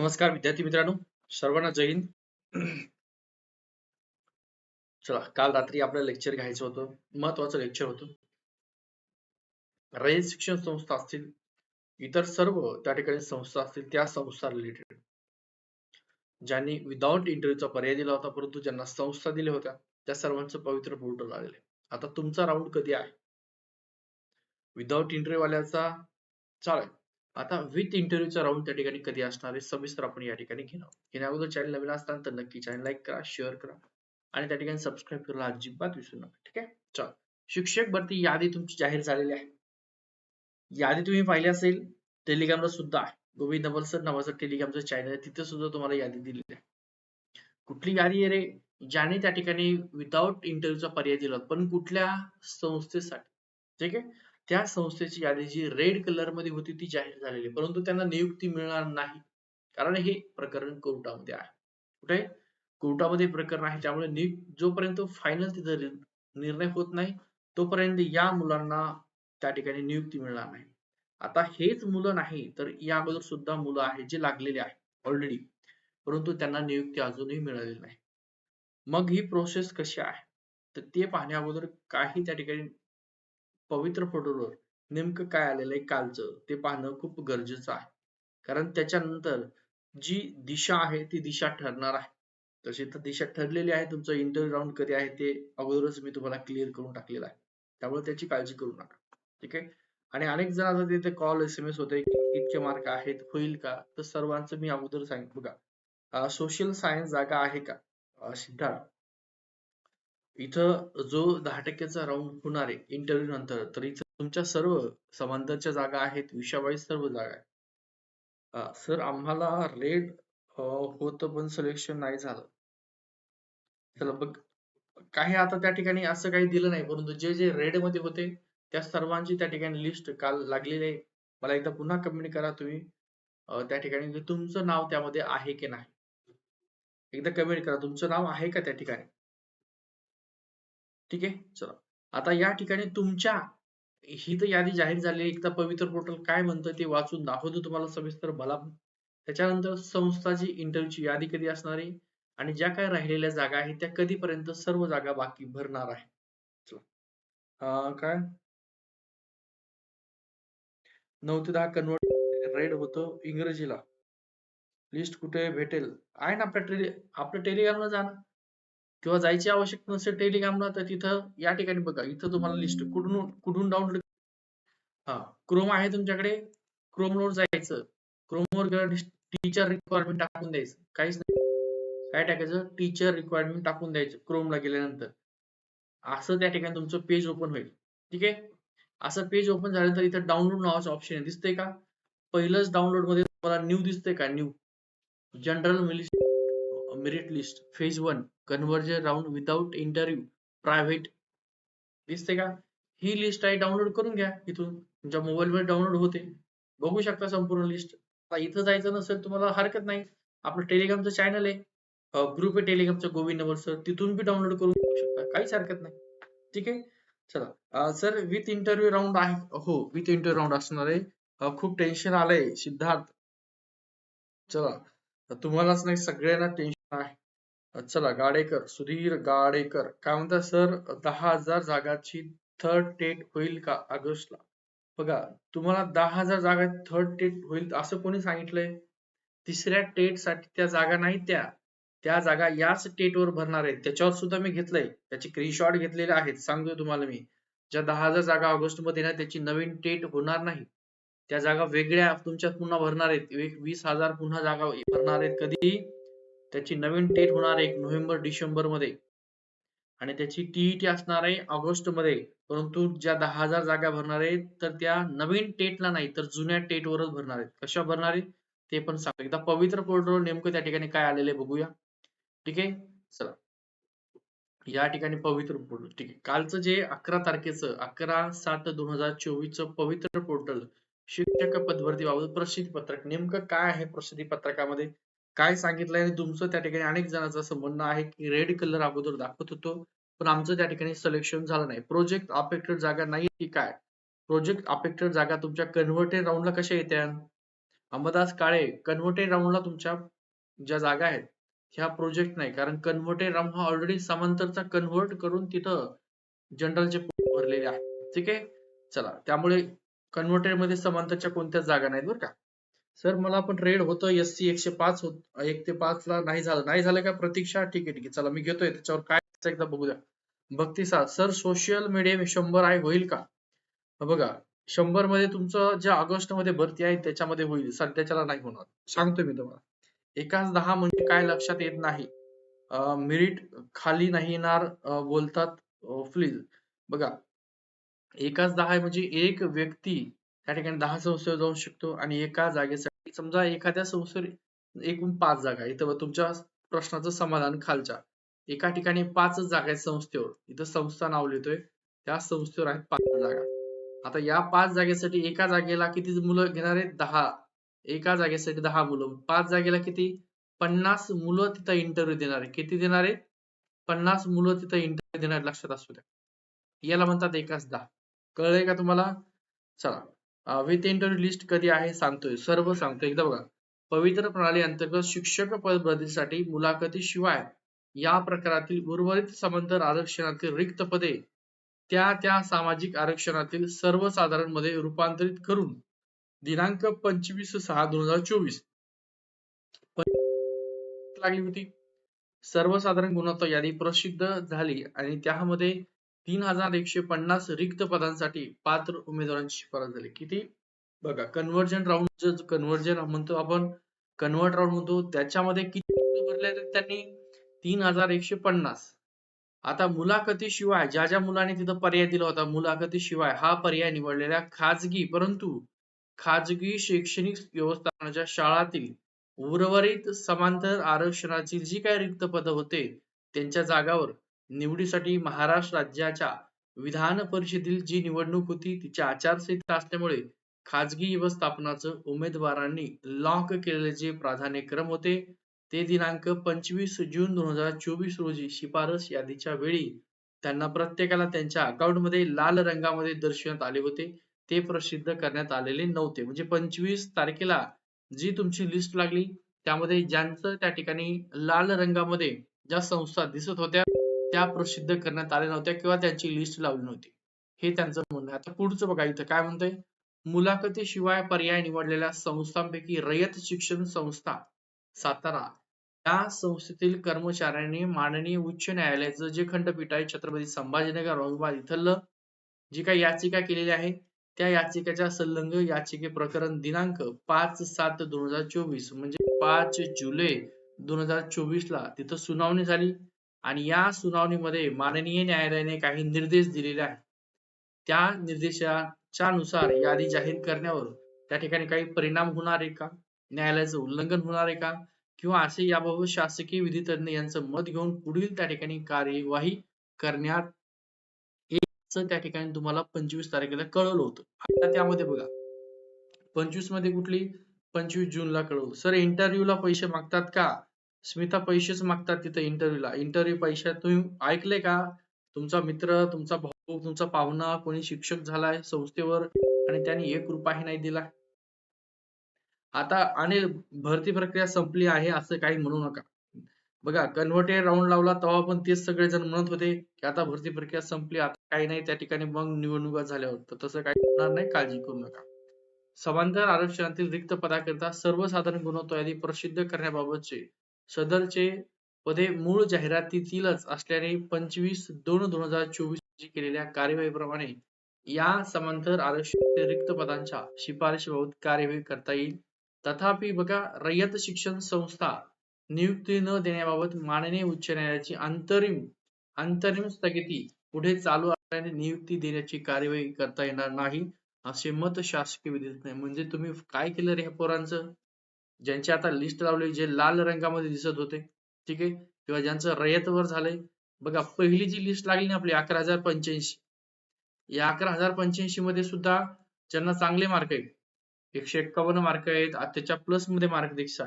नमस्कार विद्यार्थी मित्रांनो. सर्वांना जय हिंद. चला काल रात्री आपलं लेक्चर घ्यायचं होतं. महत्वाचं लेक्चर होतं. रयत शिक्षण संस्था असतील इतर सर्व त्या ठिकाणी संस्था असतील त्या संस्था रिलेटेड ज्यांनी विदाउट इंटरव्ह्यूचा पर्याय दिला होता परंतु ज्यांना संस्था दिल्या होत्या त्या सर्वांचं पवित्र पोर्टल आलेलं आता तुमचा राऊंड कधी आहे? विदाउट इंटरव्ह्यू वाल्याचा चालेल. आता विथ इंटरव्ह्यूचा राऊंड त्या ठिकाणी कधी असणार आहे सविस्तर आपण या ठिकाणी घेणार घेण्या अगोदर चॅनल नवीन असताना तर नक्की चॅनल लाईक करा शेअर करा आणि त्या ठिकाणी सबस्क्राईब करायला अजिबात विसरू नका ठीक आहे? चल. शिक्षक भरती यादी तुमची जाहीर झालेली आहे. यादी तुम्ही पाहिली असेल टेलिग्रामला सुद्धा गोविंद नवलसर नावाचं टेलिग्रामचं चॅनल आहे तिथे सुद्धा तुम्हाला यादी दिलेली आहे. कुठली यादी आहे रे? ज्याने त्या ठिकाणी विदाऊट इंटरव्ह्यूचा पर्याय दिला पण कुठल्या संस्थेसाठी? ठीक आहे? त्या संस्थेची यादी जी रेड कलरमध्ये होती ती जाहीर झालेली परंतु त्यांना नियुक्ती मिळणार नाही. कारण हे प्रकरण कोर्टामध्ये आहे. कुठे? कोर्टामध्ये प्रकरण आहे. त्यामुळे नियुक्त जोपर्यंत फायनल तिथं निर्णय होत नाही तोपर्यंत या मुलांना त्या ठिकाणी नियुक्ती मिळणार नाही. आता हेच मुलं नाही तर या अगोदर सुद्धा मुलं आहेत जे लागलेले आहेत ऑलरेडी परंतु त्यांना नियुक्ती अजूनही मिळालेली नाही. मग ही प्रोसेस कशी आहे? तर ते पाहण्या अगोदर काही त्या ठिकाणी पवित्र फोटोवर नेमकं काय आलेलं आहे कालचं ते पाहणं खूप गरजेचं आहे. कारण त्याच्यानंतर जी दिशा आहे ती दिशा ठरणार आहे. तशी तर दिशा ठरलेली आहे तुमचं इंटरव्ह्यू राऊंड कधी आहे ते अगोदरच मी तुम्हाला क्लिअर करून टाकलेलं आहे. त्यामुळे त्याची काळजी करू नका. ठीक आहे? आणि अनेक जण तिथे कॉल एस एम एस होते की इतके मार्क आहेत होईल का? तर सर्वांचं मी अगोदर सांगितलं बघा सोशल सायन्स जागा आहे का? सिद्धार्थ. इथं जो दहा टक्क्याचा राऊंड होणार आहे इंटरव्ह्यू नंतर तर इथं तुमच्या सर्व समांतरच्या जागा आहेत विषयावाईज सर्व जागा आहेत. सर आम्हाला रेड होतं पण सिलेक्शन नाही झालं. चला बघ काही आता त्या ठिकाणी असं काही दिलं नाही परंतु जे जे रेडमध्ये होते त्या सर्वांची त्या ठिकाणी लिस्ट काल लागलेली आहे. मला एकदा पुन्हा कमेंट करा तुम्ही त्या ठिकाणी तुमचं नाव त्यामध्ये आहे की नाही. एकदा कमेंट करा तुमचं नाव आहे का त्या ठिकाणी? ठीक आहे? चला. आता या ठिकाणी तुमच्या ही तर यादी जाहीर झाली एकदा पवित्र पोर्टल काय म्हणतं ते वाचून दाखवतो तुम्हाला सविस्तर मला त्याच्यानंतर संस्थाची इंटरव्ह्यूची यादी कधी असणार आहे? आणि ज्या काय राहिलेल्या जागा आहेत त्या कधीपर्यंत सर्व जागा बाकी भरणार आहे? चला. काय? नऊ ते दहा कन्वर्ट रेड होतं इंग्रजीला. लिस्ट कुठे भेटेल? आहे ना आपल्या टेली आपल्या टेलिग्रामला जाणार किंवा जायची आवश्यकता नसेल टेलिग्रामला तर तिथं या ठिकाणी बघा इथं तुम्हाला लिस्ट कुठून कुठून डाउनलोड हा क्रोम आहे तुमच्याकडे. क्रोमवर जायचं. क्रोम वर टीचर रिक्वायरमेंट टाकून द्यायचं. काहीच नाही. काय टाकायचं? टीचर रिक्वायरमेंट टाकून द्यायचं क्रोमला गेल्यानंतर. असं त्या ठिकाणी तुमचं पेज ओपन होईल. ठीक आहे? असं पेज ओपन झाल्यानंतर इथं डाउनलोड नावाचं ऑप्शन आहे. दिसतंय का? पहिलंच डाउनलोडमध्ये तुम्हाला न्यू दिसतंय का? New general merit list phase one conversion round without interview private दिसते का? ही लिस्ट आहे डाउनलोड करून घ्या इथून. तुमच्या मोबाईलवर डाउनलोड होते. बघू शकता संपूर्ण लिस्ट आता इथं जायचं नसेल तुम्हाला हरकत नाही. आपलं टेलिग्रामचं चॅनल आहे. ग्रुप आहे टेलिग्रामचं गोविंद नंबर सर तिथून बी डाउनलोड करून घेऊ शकता. काहीच हरकत नाही. ठीक आहे? चला. सर विथ इंटरव्ह्यू राऊंड आहे. हो विथ इंटरव्ह्यू राऊंड असणार आहे. खूप टेन्शन आलंय सिद्धार्थ. चला. तुम्हालाच नाही सगळ्यांना टेन्शन चला गाडेकर सुधीर गाडेकर. काय म्हणतात सर दहा हजार जागाची थर्ड टेट होईल का ऑगस्टला? बघा तुम्हाला दहा हजार जागा थर्ड टेट होईल असं कोणी सांगितलंय? तिसऱ्या टेटसाठी त्या जागा नाही त्या. त्या जागा याच टेटवर भरणार आहेत. त्याच्यावर सुद्धा मी घेतलंय. त्याचे स्क्रीनशॉट घेतलेले आहेत. सांगतोय तुम्हाला मी. ज्या दहा हजार जागा ऑगस्टमध्ये ना त्याची नवीन टेट होणार नाही. त्या जागा वेगळ्या तुमच्यात पुन्हा भरणार आहेत. वीस हजार पुन्हा जागा भरणार आहेत. कधी? त्याची नवीन टेट होणार आहे नोव्हेंबर डिसेंबरमध्ये आणि त्याची टीईटी असणार आहे ऑगस्टमध्ये परंतु ज्या दहा हजार जागा भरणार आहेत तर त्या नवीन टेटला नाही तर जुन्या टेटवरच भरणार आहेत. कशा भरणार आहेत ते पण सांग एकदा पवित्र पोर्टलवर नेमकं त्या ठिकाणी काय आलेलं आहे बघूया. ठीक आहे? चला. या ठिकाणी पवित्र पोर्टल ठीक आहे. कालचं जे अकरा तारखेचं अकरा सात दोन हजार चोवीसचं पवित्र पोर्टल शिक्षक पदभरती बाबत प्रसिद्धी पत्रक नेमकं काय आहे प्रसिद्धी पत्रकामध्ये काय सांगितलंय आणि तुमचं त्या ठिकाणी अनेक जणांचं असं म्हणणं आहे की रेड कलर अगोदर दाखवत होतो. पण आमचं त्या ठिकाणी सिलेक्शन झालं नाही. प्रोजेक्ट अफेक्टेड जागा नाही की काय? प्रोजेक्ट अफेक्टेड जागा तुमच्या कन्व्हर्टेड राऊंडला कशा येत्या? अंबादास काळे कन्व्हर्टेड राऊंडला तुमच्या ज्या जागा आहेत ह्या प्रोजेक्ट नाही. कारण कन्व्हर्टेड राऊंड हा ऑलरेडी समांतरचा कन्व्हर्ट करून तिथं जनरलचे भरलेले आहेत. ठीक आहे? चला. त्यामुळे कन्व्हर्टेडमध्ये समांतरच्या कोणत्याच जागा नाहीत बरं का? सर मला पण रेड होतं एस सी एकशे पाच होत एक ते पाच ला नाही झालं. नाही झालं का प्रतीक्षा? ठीक आहे ठीक आहे. चला मी घेतोय. त्याच्यावर काय एकदा बघूया. भक्ती साथ सर सोशल मीडिया शंभर आहे होईल का? बघा. शंभरमध्ये तुमचं ज्या ऑगस्टमध्ये भरती आहे त्याच्यामध्ये होईल. सध्याच्याला नाही होणार. सांगतो मी तुम्हाला. एकाच दहा म्हणजे काय लक्षात येत नाही. मिरिट खाली नाही येणार बोलतात प्लीज बघा. एकाच दहा म्हणजे एक व्यक्ती त्या ठिकाणी दहा संस्थेवर जाऊ शकतो आणि एका जागेसाठी समजा एखाद्या संस्थेवर एकूण पाच जागा इथं तुमच्या प्रश्नाचं समाधान खालच्या. एका ठिकाणी पाचच जागा आहेत संस्थेवर. इथं संस्था नाव लिहितोय. त्या संस्थेवर आहेत पाच जागा. आता या पाच जागेसाठी एका जागेला किती मुलं घेणार आहेत? दहा. एका जागेसाठी दहा मुलं. पाच जागेला किती? पन्नास मुलं तिथं इंटरव्ह्यू देणार आहे किती देणार आहेत? पन्नास मुलं तिथं इंटरव्ह्यू देणार लक्षात असू द्या. याला म्हणतात एकाच दहा. कळलंय का तुम्हाला? चला. विथ इंटर लिस्ट कधी आहे सांगतोय सर्व सांगतोय. एकदा बघा पवित्र प्रणाली अंतर्गत शिक्षक पद भरतीसाठी या प्रकारातील उर्वरित समांतर आरक्षणातील रिक्त पदे त्या त्या सामाजिक आरक्षणातील सर्वसाधारणमध्ये रूपांतरित करून दिनांक पंचवीस सहा दोन हजार चोवीस लागली होती. सर्वसाधारण गुणवत्ता यादी प्रसिद्ध झाली आणि त्यामध्ये तीन हजार एकशे पन्नास रिक्त पदांसाठी पात्र उमेदवारांची शिफारस झाली. किती? बघा कन्व्हर्जन राऊंड कन्व्हर्जन म्हणतो आपण कन्व्हर्ट राऊंड म्हणतो त्याच्यामध्ये किती भरले त्यांनी? तीन हजार एकशे पन्नास. आता मुलाखतीशिवाय ज्या ज्या मुलांनी तिथं पर्याय दिला होता मुलाखतीशिवाय हा पर्याय निवडलेल्या खाजगी परंतु खाजगी शैक्षणिक व्यवस्थापनाच्या शाळातील उर्वरित समांतर आरक्षणाची जी काही रिक्त पद होते त्यांच्या जागावर निवडीसाठी महाराष्ट्र राज्याच्या विधान परिषदेतील जी निवडणूक होती तिची आचारसंहिता असल्यामुळे खाजगी व्यवस्थापनाचं उमेदवारांनी लॉक केलेले जे प्राधान्यक्रम होते ते दिनांक पंचवीस जून दोन हजार चोवीस रोजी शिफारस यादीच्या वेळी त्यांना प्रत्येकाला त्यांच्या अकाउंटमध्ये लाल रंगामध्ये दर्शवण्यात आले होते. ते प्रसिद्ध करण्यात आलेले नव्हते. म्हणजे पंचवीस तारखेला जी तुमची लिस्ट लागली त्यामध्ये ज्यांचं त्या ठिकाणी लाल रंगामध्ये ज्या संस्था दिसत होत्या त्या प्रसिद्ध करण्यात आल्या नव्हत्या किंवा त्यांची लिस्ट लावली नव्हती. हे त्यांचं म्हणणं आता पुढचं बघा इथं काय म्हणतंय? मुलाखतीशिवाय पर्याय निवडलेल्या संस्थांपैकी रयत शिक्षण संस्था सातारा या संस्थेतील कर्मचाऱ्यांनी माननीय उच्च न्यायालयाचं जे खंडपीठ आहे छत्रपती संभाजीनगर औरंगाबाद इथलं जी काही याचिका केलेली आहे त्या याचिकेच्या संलग्न याचिके प्रकरण दिनांक पाच सात दोन हजार चोवीस म्हणजे पाच जुलै दोन हजार चोवीस ला तिथं सुनावणी झाली. आणि या सुनावणीमध्ये माननीय न्यायालयाने काही निर्देश दिलेले आहेत. त्या निर्देशाच्या नुसार यादी जाहीर करण्यावर त्या ठिकाणी काही परिणाम होणार आहे का? न्यायालयाचं उल्लंघन होणार आहे का? किंवा असे याबाबत शासकीय विधितज्ञ यांचं मत घेऊन पुढील त्या ठिकाणी कार्यवाही करण्यात त्या ठिकाणी तुम्हाला पंचवीस तारखेला कळवलं होतं. आता त्यामध्ये बघा. पंचवीसमध्ये कुठली? पंचवीस जूनला कळवलं. सर इंटरव्ह्यूला पैसे मागतात का? स्मिता पैसेच मागतात तिथे इंटरव्ह्यूला इंटरव्ह्यू पैशात तुम्ही ऐकले का? तुमचा मित्र तुमचा भाऊ तुमचा पाहुणा कोणी शिक्षक झालाय संस्थेवर आणि त्यांनी एक रुपयाही नाही दिला. आता आणि भरती प्रक्रिया संपली आहे असं काही म्हणू नका. बघा कन्व्हर्टेड राऊंड लावला तेव्हा पण तेच सगळे जण म्हणत होते की आता भरती प्रक्रिया संपली आता काही नाही त्या ठिकाणी मग निवडणुका झाल्यावर तर तसं काही होणार नाही काळजी करू नका. समांतर आरक्षणातील रिक्त पदाकरिता सर्वसाधारण गुणवत्ता यादी प्रसिद्ध करण्याबाबतचे सदरचे पदे मूळ जाहिरातीतीलच असल्याने पंचवीस दोन दोन हजार चोवीस केलेल्या कार्यवाहीप्रमाणे या समांतर आरक्षण रिक्त पदांच्या शिफारशीबाबत कार्यवाही करता येईल. तथापि बघा रयत शिक्षण संस्था नियुक्ती न देण्याबाबत माननीय उच्च न्यायालयाची अंतरिम अंतरिम स्थगिती पुढे चालू असल्याने नियुक्ती देण्याची कार्यवाही करता येणार नाही असे मत शासकीय विधित नाही म्हणजे तुम्ही काय केलं रे ह्या पोरांचं? ज्यांची आता लिस्ट लावली जे लाल रंगामध्ये दिसत होते ठीक आहे? किंवा ज्यांचं रयतवर झालंय. बघा पहिली जी लिस्ट लागली ना आपली अकरा हजार पंच्याऐंशी. या अकरा हजार पंच्याऐंशी मध्ये सुद्धा ज्यांना चांगले मार्क आहेत एकशे एक्कावन्न मार्क आहेत त्याच्या प्लसमध्ये मार्क देखील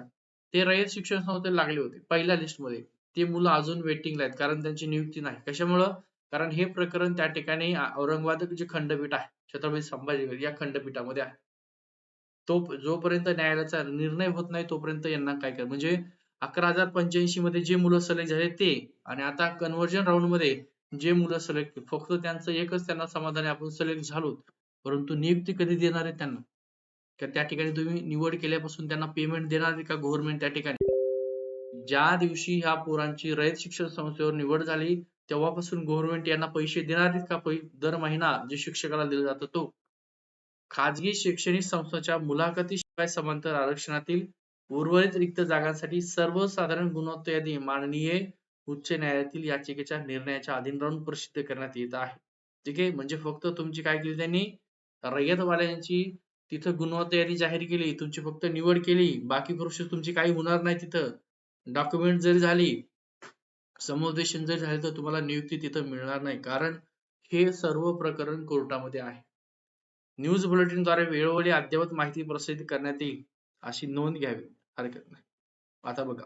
ते रयत शिक्षण संस्थेला लागले होते पहिल्या लिस्टमध्ये. ते मुलं अजून वेटिंगला आहेत कारण त्यांची नियुक्ती नाही. कशामुळं? कारण हे प्रकरण त्या ठिकाणी औरंगाबाद जे खंडपीठ आहे छत्रपती संभाजीनगर या खंडपीठामध्ये आहे. तो जोपर्यंत न्यायालयाचा निर्णय होत नाही तोपर्यंत यांना काय कर म्हणजे अकरा हजार पंच्याऐंशी मध्ये जे मुलं सिलेक्ट झाले ते आणि आता कन्व्हर्जन राऊंडमध्ये जे मुलं सिलेक्ट फक्त त्यांचं एकच त्यांना समाधान आपण सिलेक्ट झालो परंतु नियुक्ती कधी देणार आहे त्यांना? तर त्या ठिकाणी तुम्ही निवड केल्यापासून त्यांना पेमेंट देणार आहे का गव्हर्नमेंट त्या ठिकाणी? ज्या दिवशी ह्या पोरांची रयत शिक्षण संस्थेवर निवड झाली तेव्हापासून गव्हर्नमेंट यांना पैसे देणार आहेत का? दर महिना जे शिक्षकाला दिला जातो तो. खाजगी शैक्षणिक संस्थांच्या मुलाखतीशिवाय समांतर आरक्षणातील उर्वरित रिक्त जागांसाठी सर्वसाधारण गुणवत्ता यादी माननीय उच्च न्यायालयातील याचिकेच्या निर्णयाच्या अधीन राहून प्रसिद्ध करण्यात येत आहे. ठीक आहे? म्हणजे फक्त तुमची काय केली त्यांनी? रयतवाल्यांची तिथं गुणवत्ता यादी जाहीर केली तुमची फक्त निवड केली बाकी प्रोसेस तुमची काही होणार नाही तिथं. डॉक्युमेंट जरी झाली समुपदेशन जरी झाले तर तुम्हाला नियुक्ती तिथं मिळणार नाही. कारण हे सर्व प्रकरण कोर्टामध्ये आहे. न्यूज बुलेटिनद्वारे वेळोवेळी अद्ययावत माहिती प्रसिद्ध करण्यात येईल अशी नोंद घ्यावी हरकत नाही. आता बघा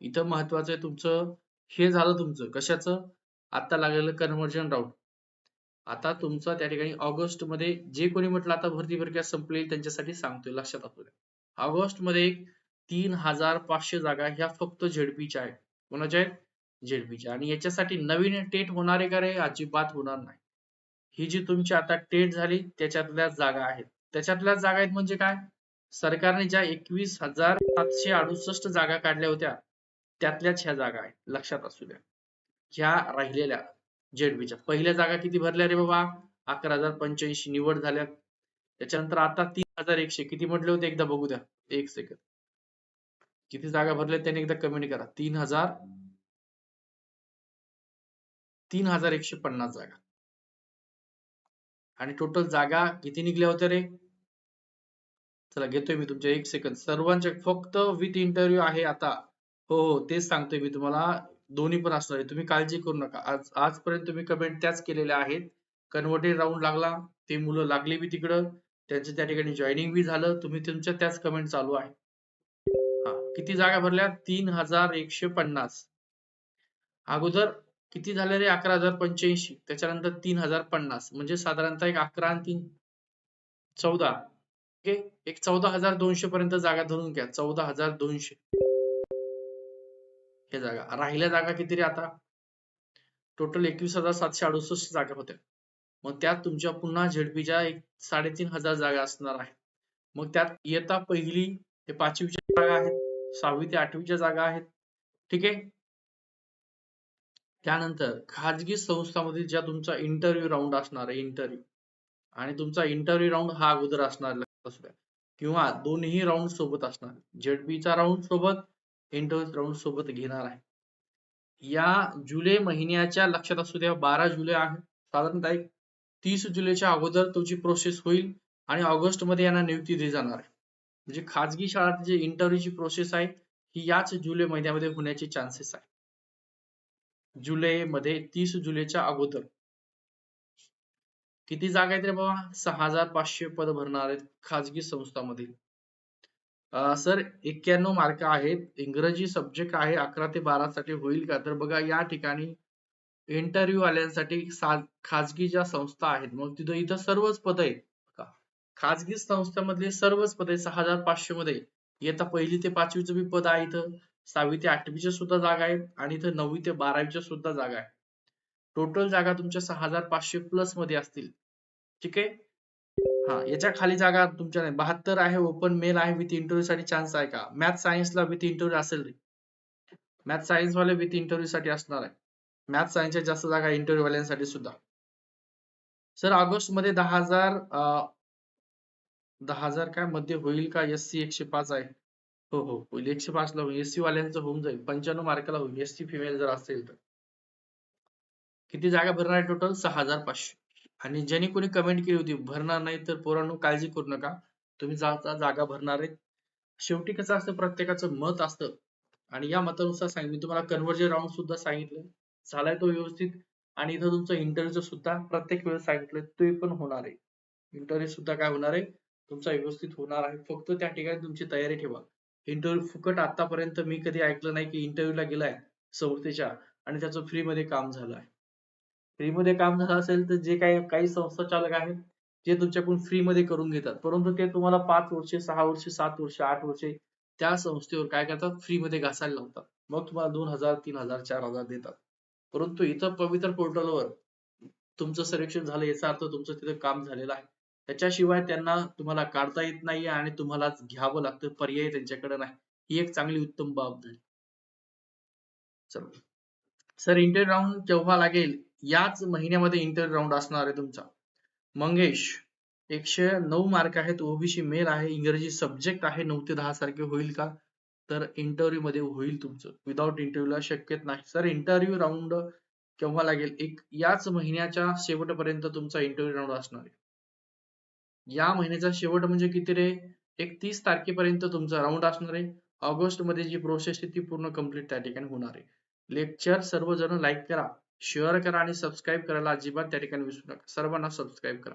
इथं महत्वाचं आहे तुमचं हे झालं तुमचं. कशाचं? आता लागलेलं कन्व्हर्जन राऊट आता तुमचा त्या ठिकाणी ऑगस्टमध्ये जे कोणी म्हटलं आता भरती प्रक्रिया संपली त्यांच्यासाठी सांगतोय लक्षात असू द्या. ऑगस्टमध्ये तीन हजार पाचशे जागा ह्या फक्त झेडपीच्या आहेत. कोणाच्या आहेत? झेडपीच्या. आणि याच्यासाठी नवीन टेट होणार आहे का रे? अजिबात होणार नाही. ही जी तुमची आता टेट झाली त्याच्यातल्या जागा आहेत. त्याच्यातल्या जागा आहेत म्हणजे काय? सरकारने ज्या एकवीस हजार सातशे अडुसष्ट जागा काढल्या होत्या त्यातल्याच ह्या जागा आहेत. लक्षात असू द्या. ह्या राहिलेल्या जेडबीच्या. पहिल्या जागा किती भरल्या रे बाबा? अकरा हजार पंच्याऐंशी निवड झाल्या त्याच्यानंतर आता तीन हजार एकशे. किती म्हटले होते एकदा बघू द्या. एक सेकंद किती जागा भरल्या त्याने एकदा कमेंट करा. तीन हजार तीन हजार एकशे पन्नास जागा. आणि टोटल जागा किती निघल्या होत्या रे? चला घेतोय मी तुमच्या एक सेकंद सर्वांचे फक्त विथ इंटरव्ह्यू आहे आता. हो हो तेच सांगतोय मी तुम्हाला. दोन्ही पण असणार आहे तुम्ही काळजी करू नका. आज आजपर्यंत तुम्ही कमेंट त्याच केलेल्या आहेत. कन्व्हर्टेड राऊंड लागला. ते मुलं लागली बी तिकडं. त्यांचं त्या ठिकाणी जॉईनिंग बी झालं. तुम्ही तुमच्या त्याच कमेंट चालू आहे. हा किती जागा भरल्या? तीन हजार एकशे पन्नास. अगोदर किती झाले रे? अकरा हजार पंच्याऐंशी. त्याच्यानंतर तीन हजार पन्नास. म्हणजे साधारणतः एक अकरा आणि तीन. चौदा. ओके? एक चौदा हजार दोनशे पर्यंत जागा धरून घ्या. चौदा हजार दोनशे. हे जागा. राहिल्या जागा किती रे आता? टोटल एकवीस हजार सातशे अडुसष्ट जागा होत्या. मग त्यात तुमच्या पुन्हा झेडपीच्या एक साडेतीन हजार जागा असणार आहेत. मग त्यात इयत्ता पहिली ते पाचवीच्या जागा आहेत. सहावी ते आठवीच्या जागा आहेत. ठीक आहे? त्यानंतर खाजगी संस्थांमध्ये ज्या तुमचा इंटरव्ह्यू राऊंड असणार आहे इंटरव्ह्यू आणि तुमचा इंटरव्ह्यू राऊंड हा अगोदर असणार असू द्या. किंवा दोन्ही राऊंड सोबत असणार. जेडबीचा राऊंड सोबत इंटरव्ह्यू राऊंड सोबत घेणार आहे. या जुलै महिन्याच्या लक्षात असू द्या बारा जुलै आहे. साधारणतः तीस जुलैच्या अगोदर तुमची प्रोसेस होईल आणि ऑगस्टमध्ये यांना नियुक्ती दिली जाणार आहे. म्हणजे खाजगी शाळात जे इंटरव्ह्यूची प्रोसेस आहे ही याच जुलै महिन्यामध्ये होण्याचे चान्सेस आहे. जुलै मध्ये तीस जुलैच्या अगोदर. किती जागा आहेत रे बाबा? सहा हजार पाचशे पद भरणार आहेत खाजगी संस्थांमधील. सर एक्क्याण्णव मार्क आहेत. इंग्रजी सब्जेक्ट आहे. अकरा ते बारा साठी होईल का? तर बघा या ठिकाणी इंटरव्ह्यू आल्यांसाठी खाजगी ज्या संस्था आहेत मग तिथं इथं सर्वच पद आहेत. का खाजगी संस्थांमधले सर्वच पद आहेत. सहा हजार पाचशे मध्ये. येता पहिली ते पाचवीचं बी पद आहे इथं. सहावी ते आठवीच्या सुद्धा जागा आहेत आणि इथं नववी ते बारावीच्या सुद्धा जागा आहेत. टोटल जागा तुमच्या सहा हजार पाचशे प्लसमध्ये असतील. ठीक आहे? हा याच्या खाली जागा तुमच्या नाही. बहात्तर आहे ओपन मेल आहे विथ इंटरव्ह्यू साठी चान्स आहे का? मॅथ सायन्सला विथ इंटरव्ह्यू असेल रे. मॅथ सायन्स वाले विथ इंटरव्ह्यू साठी असणार आहे. मॅथ सायन्सच्या जास्त जागा इंटरव्ह्यू वाल्यांसाठी सुद्धा. सर ऑगस्टमध्ये दहा हजार दहा हजार काय मध्ये होईल का? एस सी एकशे पाच आहे. हो हो. होईल एकशे पाच ला होईल एससी वाल्यांचं होऊन जाईल. पंच्याण्णव मार्काला होईल. एससी फिमेल जर असेल तर. किती जागा भरणार आहे टोटल सहा हजार पाचशे. आणि ज्यांनी कोणी कमेंट केली होती भरणार नाही तर पोरांनो काळजी करू नका. तुम्ही जाता जागा भरणार आहेत. शेवटी कसं असतं प्रत्येकाचं मत असतं. आणि या मतानुसार सांगितलं मी तुम्हाला कन्व्हर्जन राऊंड सुद्धा सांगितलं. झालाय तो व्यवस्थित. आणि इथं तुमचा इंटरव्ह्यू सुद्धा प्रत्येक वेळेस सांगितलं. ते पण होणार आहे. इंटरव्ह्यू सुद्धा काय होणार आहे? तुमचा व्यवस्थित होणार आहे. फक्त त्या ठिकाणी तुमची तयारी ठेवा. इंटरव्ह्यू फुकट आतापर्यंत मी कधी ऐकलं नाही की इंटरव्ह्यूला गेलाय संस्थेच्या आणि त्याचं फ्री मध्ये काम झालं आहे फ्री मध्ये काम झालं असेल तर जे काही काही संस्था चालक आहेत ते तुमच्याकडून फ्री मध्ये करून घेतात. परंतु ते तुम्हाला पाच वर्षे सहा वर्षे सात वर्षे आठ वर्षे त्या संस्थेवर काय करतात? फ्री मध्ये घासायला लावतात. मग तुम्हाला दोन हजार तीन हजार चार हजार देतात. परंतु इथं पवित्र पोर्टलवर तुमचं सर्वेक्षण झालं याचा अर्थ तुमचं तिथं काम झालेलं आहे. त्याच्याशिवाय त्यांना तुम्हाला काढता येत नाहीये आणि तुम्हालाच घ्यावं लागतं. पर्याय त्यांच्याकडे नाही. ही एक चांगली उत्तम बाब झाली सर इंटरव्ह्यू राऊंड केव्हा लागेल याच महिन्यामध्ये इंटरव्ह्यू राऊंड असणार आहे तुमचा. मंगेश एकशे नऊ मार्क आहेत. ओबीसी मेल आहे. इंग्रजी सब्जेक्ट आहे. नऊ ते दहा सारखे होईल का? तर इंटरव्ह्यू मध्ये होईल तुमचं. विदाउट इंटरव्ह्यूला शक्यत नाही. सर इंटरव्ह्यू राऊंड केव्हा लागेल? एक याच महिन्याच्या शेवटपर्यंत तुमचा इंटरव्ह्यू राऊंड असणार आहे. या महिन्याचा शेवट म्हणजे किती रे? एक तीस तारखेपर्यंत तुमचा राऊंड असणार आहे. ऑगस्टमध्ये जी प्रोसेस आहे ती पूर्ण कंप्लीट त्या ठिकाणी होणार आहे. लेक्चर सर्वजण लाईक करा शेअर करा आणि सबस्क्राईब करायला अजिबात त्या ठिकाणी विसरू नका. सर्वांना सबस्क्राईब करा.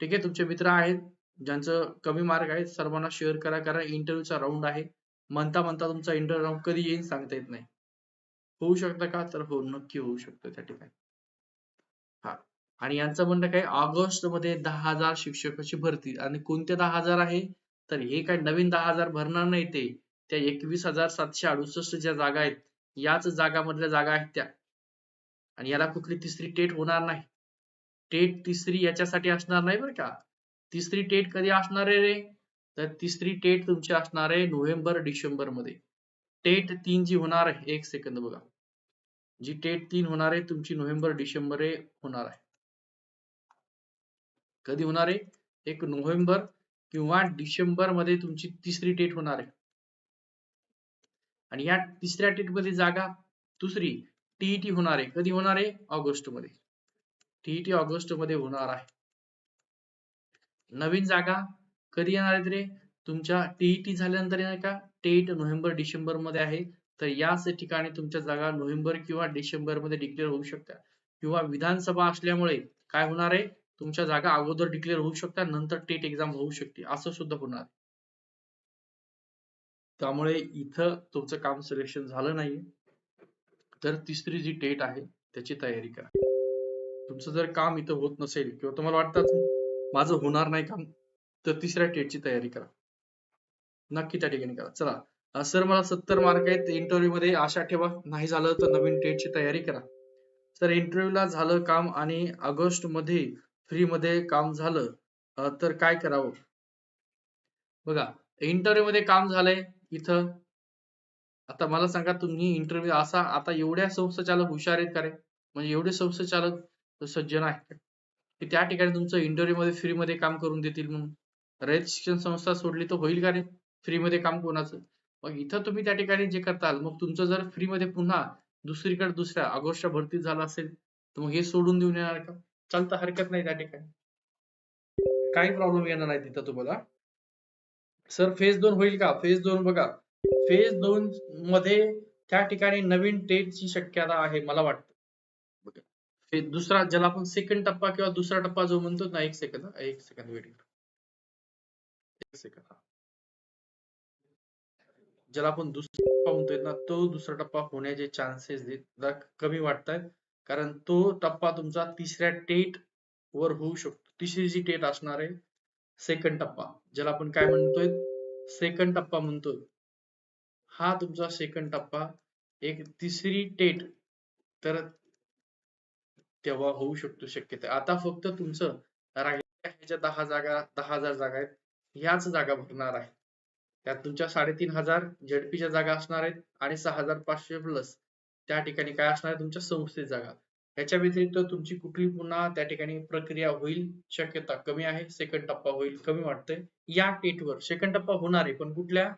ठीक आहे तुमचे मित्र आहेत ज्यांचं कमी मार्क आहेत सर्वांना शेअर करा कारण इंटरव्ह्यूचा राऊंड आहे. म्हणता म्हणता तुमचा इंटरव्ह्यू राऊंड कधी येईल सांगता येत नाही. होऊ शकतं का? तर हो नक्की होऊ शकतं त्या ठिकाणी. आणि यांचं म्हणणं काय ऑगस्टमध्ये दहा हजार शिक्षकाची भरती. आणि कोणते दहा हजार आहे? तर हे काय नवीन दहा हजार भरणार नाही ते. त्या एकवीस हजार सातशे अडुसष्ट ज्या जागा आहेत याच जागामधल्या जागा आहेत त्या. आणि याला कुठली तिसरी टेट होणार नाही. टेट तिसरी याच्यासाठी असणार नाही बरं का. तिसरी टेट कधी असणार आहे रे? तर तिसरी टेट तुमची असणार आहे नोव्हेंबर डिसेंबरमध्ये टेट तीन जी होणार आहे. एक सेकंद बघा. जी टेट तीन होणार आहे तुमची नोव्हेंबर डिसेंबर होणार आहे. कधी होणार आहे? एक नोव्हेंबर किंवा डिसेंबरमध्ये तुमची तिसरी टेट होणार आहे. आणि या तिसऱ्या टेटमध्ये जागा दुसरी टीईटी होणार आहे. कधी होणार आहे? ऑगस्टमध्ये टीईटी ऑगस्टमध्ये होणार आहे. नवीन जागा कधी येणार आहेत रे तुमच्या टीईटी झाल्यानंतर येणार का? टेट नोव्हेंबर डिसेंबरमध्ये आहे. तर याच ठिकाणी तुमच्या जागा नोव्हेंबर किंवा डिसेंबरमध्ये डिक्लेअर होऊ शकतात. किंवा विधानसभा असल्यामुळे काय होणार आहे? तुमच्या जागा अगोदर डिक्लेअर होऊ शकतात नंतर टेट एक्झाम होऊ शकते. असं सुद्धा होणार. त्यामुळे इथं तुमचं काम सिलेक्शन झालं नाही तर तिसरी जी टेट आहे त्याची तयारी करा. तुमचं जर काम इथं होत नसेल किंवा तुम्हाला वाटतं माझं होणार नाही काम तर तिसऱ्या टेटची तयारी करा. नक्की त्या ठिकाणी करा. चला सर मला सत्तर मार्क आहेत. इंटरव्ह्यू मध्ये आशा ठेवा. नाही झालं तर नवीन टेटची तयारी करा. सर इंटरव्ह्यूला झालं काम आणि ऑगस्टमध्ये मध्ये काम झालं तर काय करावं? बघा इंटरव्ह्यू मध्ये काम झालंय इथं. आता मला सांगा तुम्ही इंटरव्ह्यू असा आता एवढ्या संस्थाचालक हुशार आहेत का रे? म्हणजे एवढे संस्थाचालक सज्जन आहेत की? त्या ठिकाणी तुमचं इंटरव्ह्यू मध्ये फ्री मध्ये काम करून देतील म्हणून. रयत शिक्षण संस्था सोडली तर होईल का रे? फ्री मध्ये काम कोणाचं? मग इथं तुम्ही त्या ठिकाणी जे करताल मग तुमचं जर फ्री मध्ये पुन्हा दुसरीकडे दुसऱ्या ऑगस्टच्या भरती झाला असेल तर मग हे सोडून देऊन येणार का? चालतं हरकत नाही त्या ठिकाणी. काही प्रॉब्लेम येणार नाही तिथं तुम्हाला. सर फेज दोन होईल का? फेज दोन बघा. फेज दोन मध्ये त्या ठिकाणी नवीन टेटची शक्यता आहे मला वाटतं. दुसरा ज्याला आपण सेकंड टप्पा किंवा दुसरा टप्पा जो म्हणतो ना एक सेकंद एक सेकंद वेट एक सेकंद ज्याला आपण दुसरा टप्पा म्हणतोय ना तो दुसरा टप्पा होण्याचे चान्सेस कमी वाटतात कारण तो टप्पा तुमचा तिसऱ्या टेट वर होऊ शकतो. तिसरी जी टेट असणार आहे सेकंड टप्पा ज्याला आपण काय म्हणतोय? सेकंड टप्पा म्हणतोय. हा तुमचा सेकंड टप्पा एक तिसरी टेट तर तेव्हा होऊ शकतो शक्यता. आता फक्त तुमचं राहिलेल्या ह्याच्या दहा जागा दहा हजार जागा आहेत. ह्याच जागा भरणार आहे. त्यात तुमच्या साडेतीन हजार झेडपीच्या जागा असणार आहेत आणि सहा हजार पाचशे प्लस त्या ठिकाणी काय असणार? तुमच्या संस्थेत जागा. याच्या व्यतिरिक्त तुमची कुठली पुन्हा त्या ठिकाणी प्रक्रिया होईल? शक्यता कमी आहे सेकंड टप्पा होईल कमी वाटतंय. या टेटवर सेकंड टप्पा होणार आहे पण कुठल्या?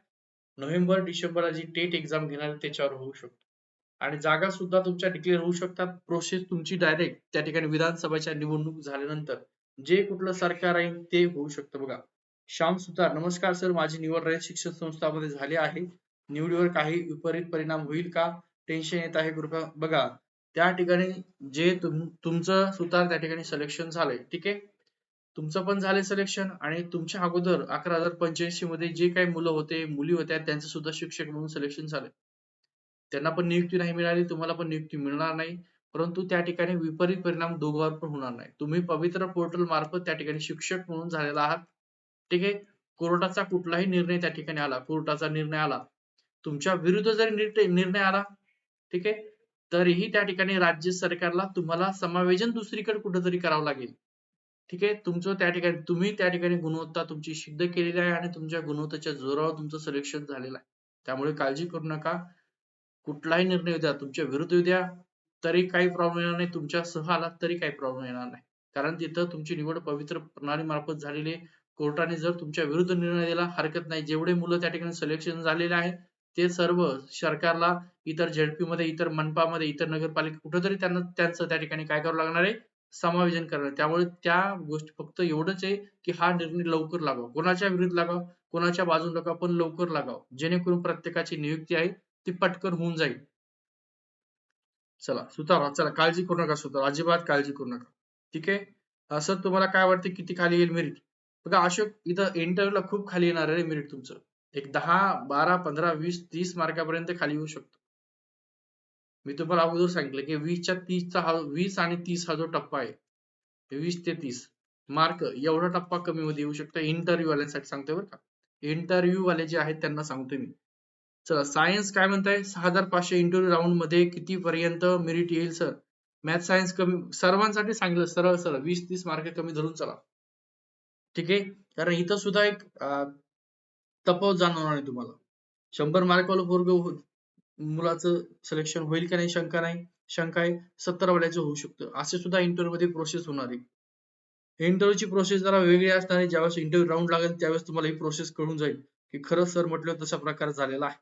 नोव्हेंबर डिसेंबरला जी टेट एक्झाम घेणार त्याच्यावर होऊ शकतो. आणि जागा सुद्धा तुमच्या डिक्लेअर होऊ शकतात. प्रोसेस तुमची डायरेक्ट त्या ठिकाणी विधानसभेच्या निवडणूक झाल्यानंतर. जे कुठलं सरकार आहे ते होऊ शकतं बघा. श्याम सुतार नमस्कार सर. माझी निवड रयत शिक्षण संस्थामध्ये झाली आहे. निवडीवर काही विपरीत परिणाम होईल का? टेन्शन येत आहे कृपया बघा. त्या ठिकाणी जे तुम तुमचं सुतार त्या ठिकाणी सिलेक्शन झालंय ठीक आहे? तुमचं पण झालंय सिलेक्शन आणि तुमच्या अगोदर अकरा हजार पंच्याऐंशी मध्ये जे काही मुलं होते मुली होत्या त्यांचं सुद्धा शिक्षक म्हणून सिलेक्शन झालंय. त्यांना पण नियुक्ती नाही मिळाली तुम्हाला पण नियुक्ती मिळणार नाही. परंतु त्या ठिकाणी विपरीत परिणाम दोघांवर पण होणार नाही. तुम्ही पवित्र पोर्टल मार्फत त्या ठिकाणी शिक्षक म्हणून झालेला आहात ठीक आहे? कोर्टाचा कुठलाही निर्णय त्या ठिकाणी आला कोर्टाचा निर्णय आला. तुमच्या विरुद्ध जरी निर्णय आला ठीक आहे? तरीही त्या ठिकाणी राज्य सरकारला तुम्हाला समायोजन दुसरीकडे कुठेतरी करावं लागेल. ठीक आहे? तुमचं त्या ठिकाणी तुम्ही त्या ठिकाणी गुणवत्ता तुमची सिद्ध केलेली आहे आणि तुमच्या गुणवत्तेच्या जोरावर तुमचं सिलेक्शन झालेलं आहे. त्यामुळे काळजी करू नका. कुठलाही निर्णय येऊ द्या तुमच्या विरुद्ध येऊ द्या. तरी काही प्रॉब्लेम येणार नाही. तुमच्या सह आला तरी काही प्रॉब्लेम येणार नाही. कारण तिथं तुमची निवड पवित्र प्रणाली मार्फत झालेली आहे. कोर्टाने जर तुमच्या विरुद्ध निर्णय दिला हरकत नाही. जेवढे मुलं त्या ठिकाणी सिलेक्शन झालेले आहे ते सर्व सरकारला इतर झेडपी मध्ये इतर मनपामध्ये इतर नगरपालिका कुठेतरी त्यांना त्यांचं त्या ठिकाणी काय करावं लागणार आहे? समायोजन करणार त्यामुळे त्या गोष्टी फक्त एवढंच आहे की हा निर्णय लवकर लागावा. कोणाच्या विरुद्ध लागाव? कोणाच्या बाजून लागाव? पण लवकर लागाव. जेणेकरून प्रत्येकाची नियुक्ती आहे ती पटकन होऊन जाईल. चला सुतारा चला काळजी करू नका सुतारा. अजिबात काळजी करू नका. ठीक आहे? असं तुम्हाला काय वाटतं? किती खाली येईल मेरिट? बघा अशोक इथं इंटरव्ह्यूला खूप खाली येणार आहे मेरिट तुमचं. एक दहा बारा पंधरा वीस तीस मार्कापर्यंत खाली येऊ शकतो. मी तुम्हाला अगोदर सांगितलं की वीसच्या तीसचा हा वीस आणि तीस हा जो टप्पा आहे वीस ते तीस मार्क एवढा टप्पा कमी मध्ये येऊ शकतो. इंटरव्ह्यू वाल्यांसाठी सांगतोय बरं का. इंटरव्ह्यू वाले जे आहेत त्यांना सांगतोय मी. चला सायन्स काय म्हणताय? सहा हजार पाचशे इंटरव्ह्यू राऊंडमध्ये किती पर्यंत मेरिट येईल सर? मॅथ सायन्स कमी सर्वांसाठी सांगितलं सरळ सरळ. वीस तीस मार्क कमी धरून चला. ठीक आहे? कारण इथं सुद्धा एक तफावत जाणवणार नाही तुम्हाला. शंभर मार्कवाला पोरग हो, मुलाचं सिलेक्शन होईल का नाही शंका नाही शंका आहे सत्तर वाल्याचं होऊ शकतं. असे सुद्धा इंटरव्ह्यू मध्ये प्रोसेस होणार आहे. इंटरव्ह्यूची प्रोसेस जरा वेगळी असणार आहे. ज्यावेळेस इंटरव्ह्यू राऊंड लागेल त्यावेळेस तुम्हाला ही प्रोसेस कळून जाईल की खरंच सर म्हटलं तसा प्रकार झालेला आहे.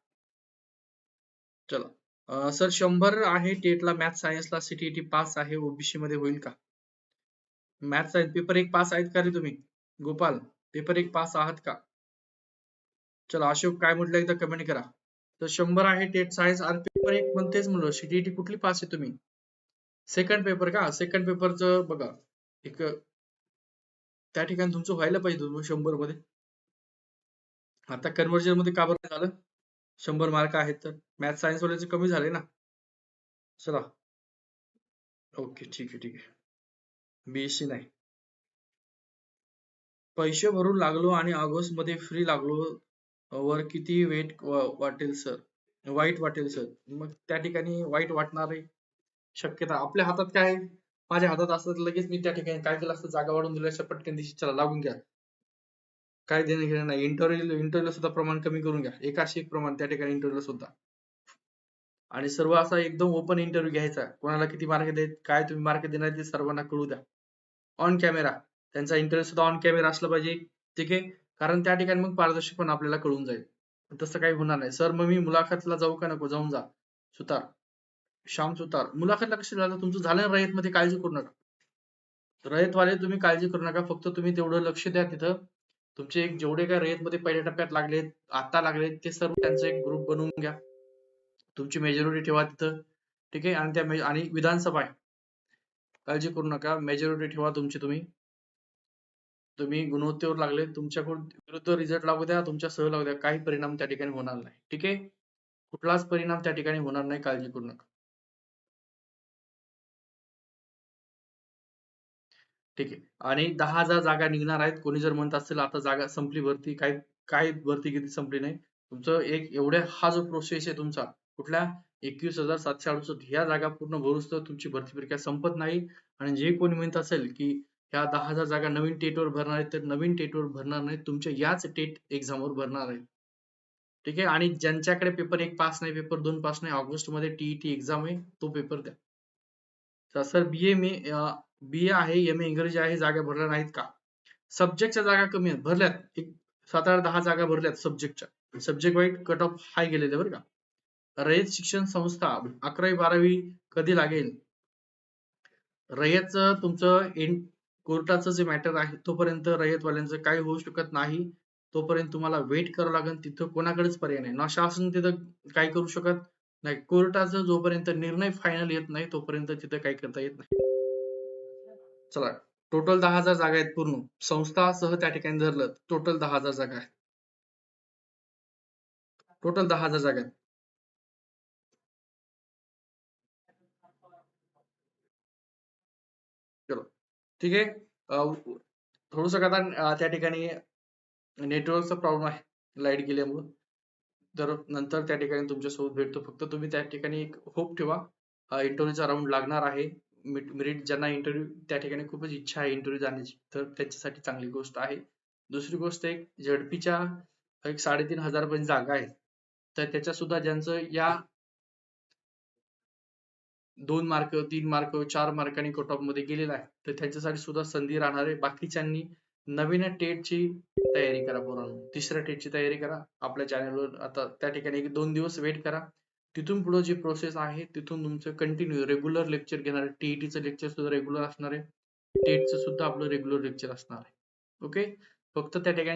चला. सर शंभर आहे टेटला मॅथ सायन्सला सीटीईटी पास आहे ओबीसी मध्ये होईल का? मॅथ सायन्स पेपर एक पास आहेत का रे तुम्ही? गोपाल पेपर एक पास आहात का? चला अशोक काय म्हटलं एकदा कमेंट करा. तर शंभर आहे टेट सायन्स आणि पेपर एक म्हणतेच म्हणलं सीटीईटी कुठली पास आहे तुम्ही? सेकंड पेपर का? सेकंड पेपरचं बघा एक त्या ठिकाणी तुमचं व्हायला पाहिजे शंभरमध्ये. आता कन्व्हर्जनमध्ये का बरं झालं? शंभर मार्क आहेत तर. मॅथ सायन्स वाल्याचे कमी झाले ना. चला. ओके ठीक आहे ठीक आहे. बीएससी नाही. पैसे भरून लागलो आणि ऑगस्टमध्ये फ्री लागलो. वर किती वेट वाटेल सर वाईट वाटेल सर मग त्या ठिकाणी वाईट वाटणार आहे शक्यता आपल्या हातात काय माझ्या हातात असत लगेच मी त्या ठिकाणी काय केलं असतं? जागा वाढून दिल्या पटकन दिशी चला लागून घ्या. काय देणं घेणं नाही. इंटरव्ह्यू इंटरव्ह्यू सुद्धा प्रमाण कमी करून घ्या. एकाशे एक प्रमाण त्या ठिकाणी इंटरव्ह्यू सुद्धा. आणि सर्व असा एकदम ओपन इंटरव्ह्यू घ्यायचा. कोणाला किती मार्क देत काय तुम्ही मार्क देणार ते सर्वांना कळू द्या. ऑन कॅमेरा त्यांचा इंटरव्ह्यू सुद्धा ऑन कॅमेरा असला पाहिजे. ठीक आहे? कारण त्या ठिकाणी मग पारदर्शक पण आपल्याला कळून जाईल. तसं काही होणार नाही. सर मग मी मुलाखतला जाऊ का नको? जाऊन जा. सुतार. श्याम सुतार. मुलाखतला कसं झालं तुमचं झालं रयत मध्ये काळजी करू नका. रयतवाले तुम्ही काळजी करू नका. फक्त तुम्ही तेवढं लक्ष द्या तिथं. तुमचे एक जेवढे काय रयत मध्ये पहिल्या टप्प्यात लागलेत आता लागलेत ते सर्व त्यांचा एक ग्रुप बनवून घ्या. तुमची मेजॉरिटी ठेवा तिथं. ठीक आहे? आणि त्या आणि विधानसभा आहे. काळजी करू नका. मेजॉरिटी ठेवा तुमची तुम्ही. तुम्ही गुणवत्तेवर लागले तुमच्याकडून विरुद्ध रिझल्ट लागू द्या तुमच्या सह लागू द्या. काही परिणाम त्या ठिकाणी होणार नाही. ठीक आहे? कुठलाच परिणाम त्या ठिकाणी होणार नाही काळजी करू नका. ठीक आहे. आणि दहा हजार जागा निघणार आहेत. कोणी जर म्हणत असेल आता जागा संपली भरती काय काय भरती किती संपली नाही. तुमचं एक एवढ्या हा जो प्रोसेस आहे तुमचा कुठल्या एकवीस हजार सातशे अडुसष्ट ह्या जागा पूर्ण भरूच तर तुमची भरती प्रक्रिया संपत नाही. आणि जे कोणी म्हणत असेल की ह्या दहा हजार जागा नवीन टेटवर भरणार आहेत तर नवीन टेटवर भरणार नाहीत तुमच्या याच टेट एक्झामवर भरणार आहेत. ठीक आहे? आणि ज्यांच्याकडे पेपर एक पास नाही पेपर दोन पास नाही ऑगस्टमध्ये टीईटी एक्झाम आहे तो पेपर द्या. सर बी ए मी बी ए आहे एम ए इंग्रजी आहे जागा भरल्या नाहीत का? सब्जेक्टच्या जागा कमी आहेत भरल्यात. एक सात आठ दहा जागा भरल्यात सब्जेक्टच्या सब्जेक्ट वाईट कट ऑफ हाय गेलेले बरं का? रयत शिक्षण संस्था अकरावी बारावी कधी लागेल? रयतचं तुमचं कोर्टाचं जे मॅटर आहे तोपर्यंत रयतवाल्यांचं काही होऊ शकत नाही. तोपर्यंत तुम्हाला वेट करावं लागेल. तिथं कोणाकडेच पर्याय नाही. ना शासन तिथं काय करू शकत? नाही. कोर्टाचा जोपर्यंत निर्णय फायनल येत नाही तोपर्यंत तिथं काही करता येत नाही. चला. टोटल दहा हजार जागा आहेत पूर्ण. संस्थासह त्या ठिकाणी धरलं. टोटल दहा हजार जागा आहेत. टोटल दहा हजार जागा आहेत. ठीक आहे? थोडस आता त्या ठिकाणी नेटवर्कचा प्रॉब्लेम आहे लाइट गेल्यामुळं. तर नंतर त्या ठिकाणी तुमच्यासोबत भेटतो. फक्त तुम्ही त्या ठिकाणी एक होप ठेवा. इंटरव्ह्यूचा राऊंड लागणार आहे. मेरिट ज्यांना इंटरव्ह्यू त्या ठिकाणी खूपच इच्छा आहे इंटरव्ह्यू जाण्याची. तर त्याच्यासाठी चांगली गोष्ट आहे. दुसरी गोष्ट एक झडपीच्या एक साडेतीन हजार पर्यंत जागा आहे तर त्याच्या सुद्धा ज्यांचं या दोन मार्क तीन मार्क चार मार्कांनी कट ऑफमध्ये गेलेला आहे. तर त्यांच्यासाठी सुद्धा संधी राहणार आहे. बाकीच्यांनी नवीन टेटची तयारी करा पोरांनो. तिसऱ्या टेटची तयारी करा. आपल्या चॅनलवर आता त्या ठिकाणी एक दोन दिवस वेट करा. तिथून पुढे जी प्रोसेस आहे तिथून तुमचं कंटिन्यू रेग्युलर लेक्चर घेणार आहे. टीईटीचं लेक्चर सुद्धा रेग्युलर असणार आहे. टेटचं सुद्धा आपलं रेग्युलर लेक्चर असणार आहे. ओके फक्त त्या ठिकाणी